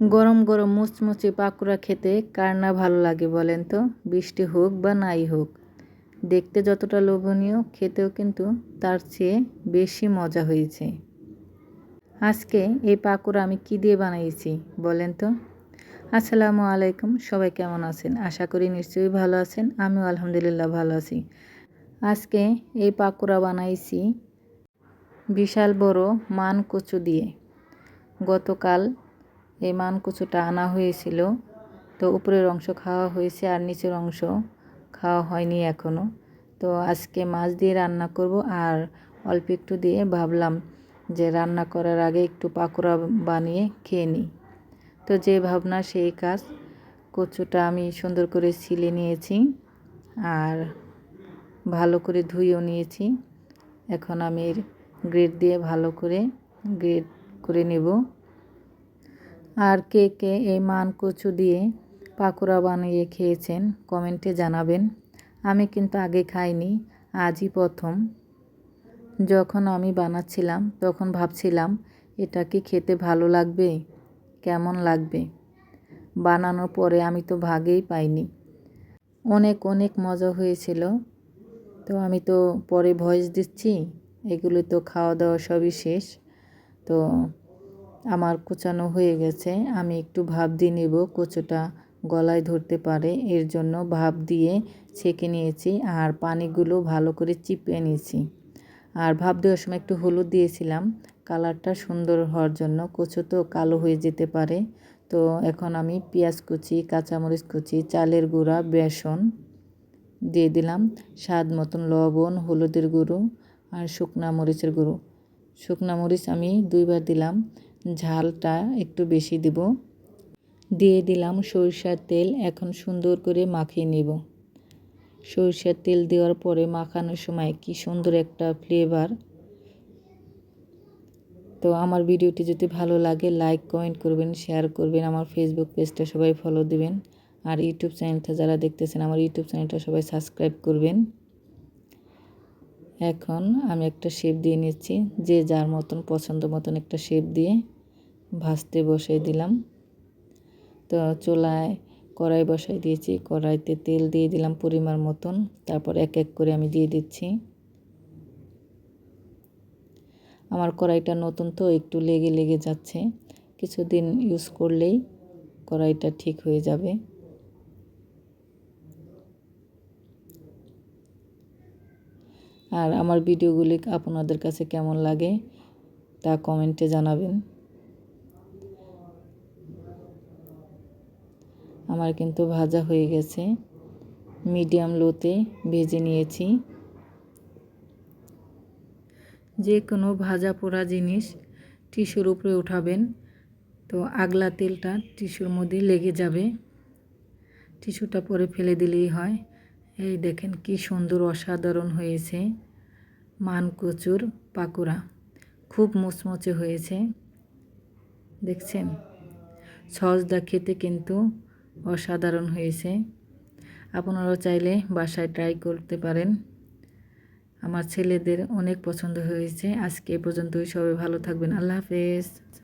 গরম গরম মুচমুচে পাকোড়া খেতে কার না ভালো লাগে বলেন তো? বৃষ্টি হোক বা নাই হোক, দেখতে যতটা লোভনীয়, খেতেও কিন্তু তার চেয়ে বেশি মজা হয়েছে। আজকে এই পাকোড়া আমি কি দিয়ে বানিয়েছি বলেন তো? আসসালামু আলাইকুম, সবাই কেমন আছেন? আশা করি নিশ্চয়ই ভালো আছেন, আমিও আলহামদুলিল্লাহ ভালো আছি। আজকে এই পাকোড়া বানাইছি বিশাল বড় মান কচু দিয়ে। গতকাল এই মান কচুটা আনা হয়েছিল। তো উপরের অংশ খাওয়া হয়েছে আর নিচের অংশ খাওয়া হয়নি এখনও তো আজকে মাছ দিয়ে রান্না করব আর অল্প একটু দিয়ে ভাবলাম যে রান্না করার আগে একটু পাকোড়া বানিয়ে খেয়ে নিই। তো যে ভাবনা সেই কাজ। কচুটা আমি সুন্দর করে ছিলে নিয়েছি আর ভালো করে ধুয়েও নিয়েছি। এখন আমি গ্রেড দিয়ে ভালো করে গ্রেড করে নেব। আর কে কে এই মান কচু দিয়ে পাকোড়া বানিয়ে খেয়েছেন, কমেন্টে জানাবেন। আমি কিন্তু আগে খাইনি, আজই প্রথম। যখন আমি বানাচ্ছিলাম, তখন ভাবছিলাম, এটা কি খেতে ভালো লাগবে? কেমন লাগবে? বানানোর পরে আমি তো ভাগেই পাইনি। অনেক অনেক মজা হয়েছিল। তো আমি তো পরে ভয়েস দিচ্ছি, এগুলো তো খাওয়া দাওয়া সবই শেষ। তো আমার কুচানো হয়ে গেছে। আমি একটু ভাব দিয়ে নেব, কচুটা গলায় ধরতে পারে। এর জন্য ভাব দিয়ে ছেঁকে নিয়েছি আর পানিগুলো ভালো করে চিপিয়ে নিয়েছি। আর ভাব দেওয়ার সময় একটু হলুদ দিয়েছিলাম। কালারটা সুন্দর হওয়ার জন্য কচু তো কালো হয়ে যেতে পারে। তো এখন আমি পেঁয়াজ কুচি, কাঁচামরিচ কুচি, চালের গুঁড়া, বেসন দিয়ে দিলাম। স্বাদ মতন লবণ, হলুদের গুঁড়ো আর শুকনা মরিচের গুঁড়ো। শুকনা মরিচ আমি দুইবার দিলাম। ঝালটা একটু বেশি দেব। দিয়ে দিলাম সরিষার তেল, এখন সুন্দর করে মাখিয়ে নেব। সরিষার তেল দেওয়ার পরে মাখানোর সময় কি সুন্দর একটা ফ্লেভার তো আমার ভিডিওটি যদি ভালো লাগে লাইক কমেন্ট করবেন শেয়ার করবেন, আমার ফেসবুক পেজটা সবাই ফলো দিবেন। আর ইউটিউব চ্যানেলটা যারা দেখতেছেন, আমার ইউটিউব চ্যানেলটা সবাই সাবস্ক্রাইব করবেন। এখন আমি একটা শেপ দিয়ে নিচ্ছি, যে যার মতন পছন্দ মতন একটা শেপ দিয়ে। ভাজতে বসাই দিলাম। তো চুলায় কড়াই বসাই দিয়েছি। কড়াইতে তেল দিয়ে দিলাম পরিমাণ মতন। তারপর এক এক করে আমি দিয়ে দিচ্ছি। আমার কড়াইটা নতুন তো, একটু লেগে লেগে যাচ্ছে। কিছুদিন ইউজ করলেই কড়াইটা ঠিক হয়ে যাবে। আর আমার ভিডিওগুলি আপনাদের কাছে কেমন লাগে তা কমেন্টে জানাবেন। আমার কিন্তু ভাজা হয়ে গেছে। মিডিয়াম লোতে ভেজে নিয়েছি। যে কোনো ভাজা পোড়া জিনিস টিস্যুর উপরে উঠাবেন, তো আগলা তেলটা টিস্যুর মধ্যে লেগে যাবে। টিস্যুটা পরে ফেলে দিলেই হয়। এই দেখেন কি সুন্দর অসাধারণ হয়েছে। মান কচুর পাকোড়া। খুব মুচমুচে হয়েছে। দেখছেন? সহজদা খেতে কিন্তু অসাধারণ হয়েছে। আপনারাও চাইলে বাসায় ট্রাই করতে পারেন। আমার ছেলেদের অনেক পছন্দ হয়েছে। আজকে এ পর্যন্তই। সবাই ভালো থাকবেন। আল্লাহ হাফেজ।